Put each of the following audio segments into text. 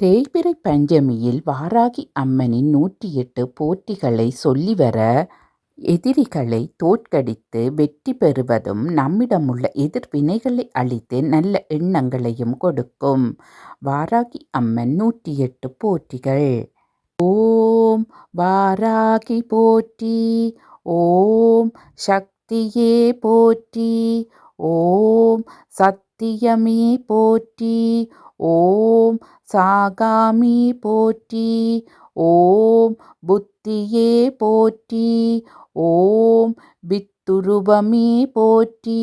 தேய்பிறை பஞ்சமியில் வாராகி அம்மனின் நூற்றி எட்டு போற்றிகளை சொல்லிவர எதிரிகளை தோற்கடித்து வெற்றி பெறுவதும் நம்மிடமுள்ள எதிர்வினைகளை அழித்து நல்ல எண்ணங்களையும் கொடுக்கும். வாராகி அம்மன் நூற்றி எட்டு போற்றிகள். ஓம் வாராகி போற்றி. ஓம் சக்தியே போற்றி. ஓம் சத்தியமே போற்றி. ஓம் சாகாமி போற்றி ஓம் புத்தியே போற்றி ஓம் வித்துருவமே போற்றி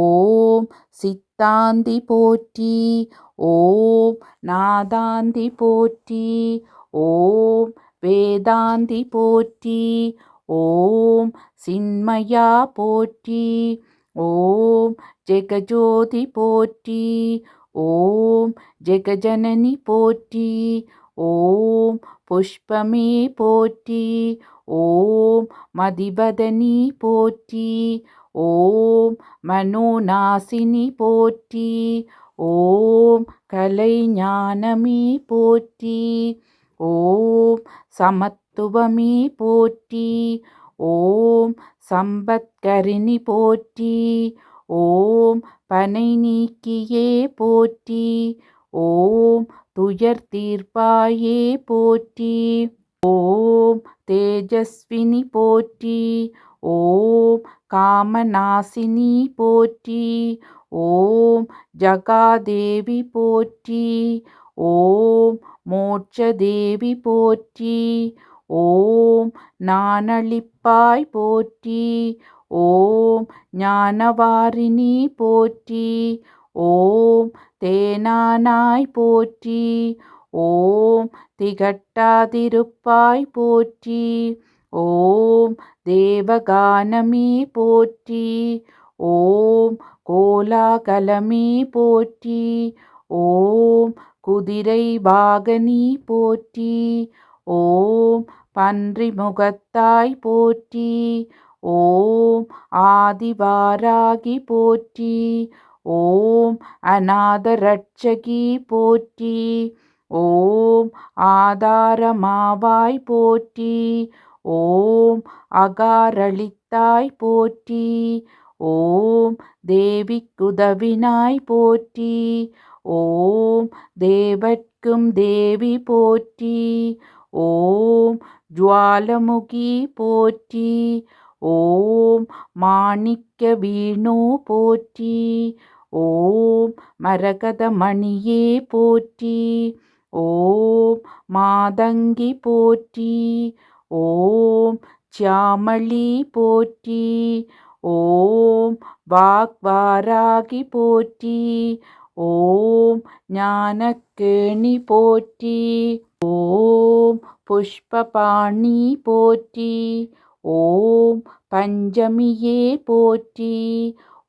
ஓம் சித்தாந்தி போற்றி ஓம் நாதாந்தி போற்றி ஓம் வேதாந்தி போற்றி ஓம் சின்மயா போற்றி ஓம் ஜெகஜோதி போற்றி ஓம் ஜெகஜனனி போற்றி ஓம் புஷ்பமே போற்றி ஓம் மதிபதனி போற்றி ஓம் மனோநாசினி போற்றி ஓம் கலைஞானமே போற்றி ஓம் சமத்துவமே போற்றி ஓம் சம்பத்கரிணி போற்றி ஓம் பனை நீக்கியே போற்றி. ஓம் துயர் தீர்ப்பாயே போற்றி. ஓம் தேஜஸ்வினி போற்றி. ஓம் காமநாசினி போற்றி. ஓம் ஜகாதேவி போற்றி. ஓம் மோட்சதேவி போற்றி. ஓம் நானளிப்பாய் போற்றி. ஓம் ஞானவாரிணி போற்றி ஓம் தேனானாய் போற்றி ஓம் திகட்டாதிருப்பாய் போற்றி ஓம் தேவகானமே போற்றி ஓம் கோலாகலமே போற்றி ஓம் குதிரை வாகனி போற்றி ஓம் பன்றி முகத்தாய் போற்றி ஓம் ஆதிவாராகி போற்றி ஓம் அநாதரட்சகி போற்றி ஓம் ஆதாரமாவாய் போற்றி ஓம் அகாரளித்தாய் போற்றி ஓம் தேவிக்குதவினாய் போற்றி ஓம் தேவர்க்கும் தேவி போற்றி ஓம் ஜுவாலமுகி போற்றி ஓம் மாணிக்க வீணு போற்றி. ஓம் மரகதமணியே போற்றி. ஓம் மாதங்கி போற்றி. ஓம் சியாமளி போற்றி. ஓம் வாக்வாராகி போற்றி. ஓம் ஞானக்கேணி போற்றி. ஓம் புஷ்பபாணி போற்றி. ஓம் பஞ்சமியே போற்றி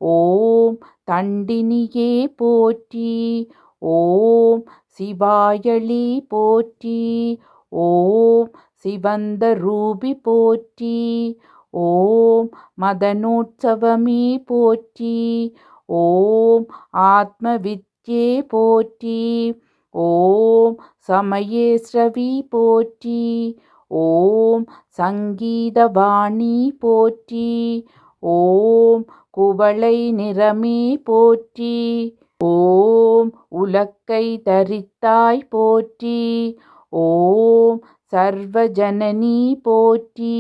ஓம் தண்டினியே போற்றி ஓம் சிவாயளி போற்றி ஓம் சிவந்த ரூபி போற்றி ஓம் மதனோற்சவமே போற்றி ஓம் ஆத்மவித்யே போற்றி ஓம் சமயேஸ்ரவி போற்றி ஓம் சங்கீதவாணி போற்றி ஓம் குவளை நிறமே போற்றி ஓம் உலக்கை தரித்தாய் போற்றி ஓம் சர்வஜனனி போற்றி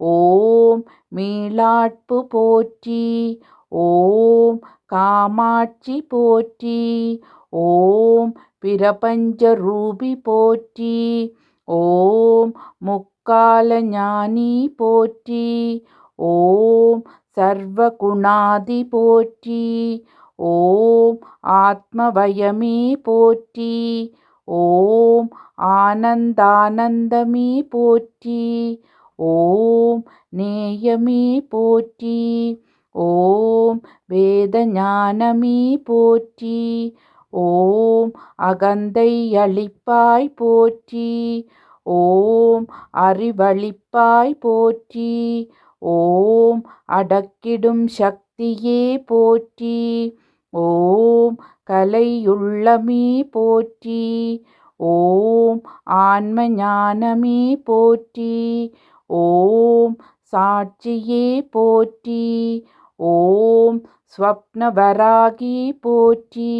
ஓம் மீளாட்பு போற்றி ஓம் காமாட்சி போற்றி ஓம் பிரபஞ்ச ரூபி போற்றி ஓம் முக்கால ஞானி போற்றி ஓம் சர்வகுணாதி போற்றி ஓம் ஆத்மவயமே போற்றி ஓம் ஆனந்தானந்தமே போற்றி ஓம் நேயமே போற்றி ஓம் வேதஞானமே போற்றி ஓம் அகந்தை அளிப்பாய் போற்றி ஓம் அறிவழிப்பாய் போற்றி ஓம் அடக்கிடும் சக்தியே போற்றி ஓம் கலையுள்ளமே போற்றி ஓம் ஆன்ம ஞானமே போற்றி ஓம் சாட்சியே போற்றி ஓம் ஸ்வப்னவராகி போற்றி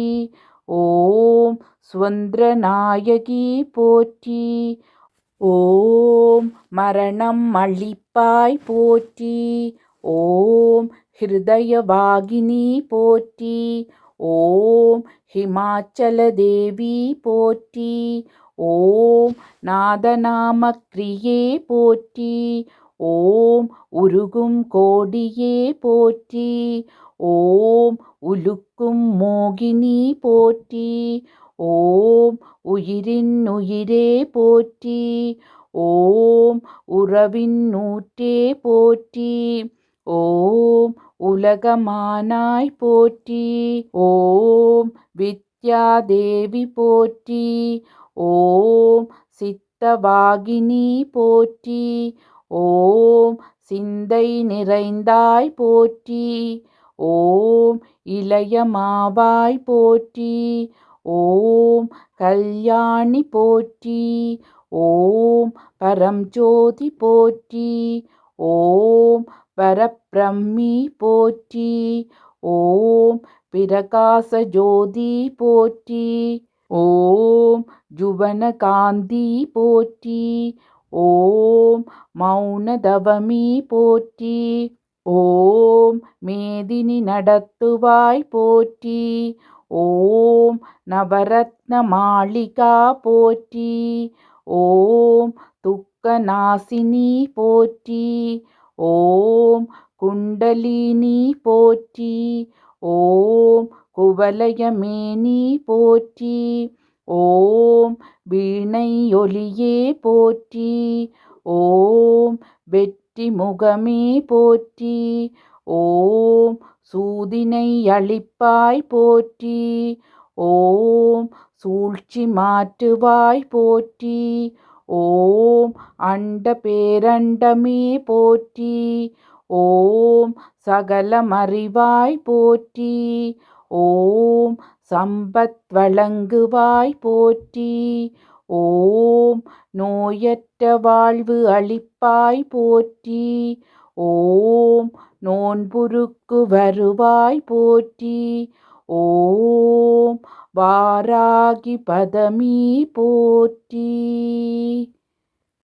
ஓம் சுந்தரநாயகி போற்றி ஓம் மரணம் அழிப்பாய் போற்றி. ஓம் ஹிருதயவாகினி போற்றி. ஓம் ஹிமாச்சல தேவி போற்றி. ஓம் நாதநாம கிரியே போற்றி. ஓம் உருகும் கோடியே போற்றி. ஓம் உலுக்கும் மோகினி போற்றி. ஓம் உயிரின் உயிரே போற்றி ஓம் உறவின் நூற்றே போற்றி ஓம் உலகமானாய் போற்றி ஓம் வித்யாதேவி போற்றி ஓம் சித்தவாகினி போற்றி ஓம் சிந்தை நிறைந்தாய் போற்றி ஓம் இளையமாவாய் போற்றி ஓம் கல்யாணி போற்றி ஓம் பரம்ஜோதி போற்றி ஓம் பரப்பிரம்மி போற்றி ஓம் பிரகாச ஜோதி போற்றி ஓம் ஜுவனகாந்தி போற்றி ஓம் மௌனதவமி போற்றி ஓம் மேதினி நடத்துவாய் போற்றி ஓம் நவரத்ன மாளிகா போற்றி. ஓம் துக்கநாசினி போற்றி. ஓம் குண்டலினி போற்றி. ஓம் குவலயமேனி போற்றி. ஓம் வீணையொலியே போற்றி. ஓம் வெற்றி முகமே போற்றி. ஓம் சூதினை அழிப்பாய் போற்றி. ஓம் சூழ்ச்சி மாற்றுவாய் போற்றி. ஓம் அண்ட பேரண்டமே போற்றி. ஓம் சகலமறிவாய் போற்றி. ஓம் சம்பத் வழங்குவாய் போற்றி. ஓம் நோயற்ற வாழ்வு அளிப்பாய் போற்றி. ஓம் நோன்புருக்கு வருவாய் போற்றி. ஓம் வாராகி பதமி போற்றி.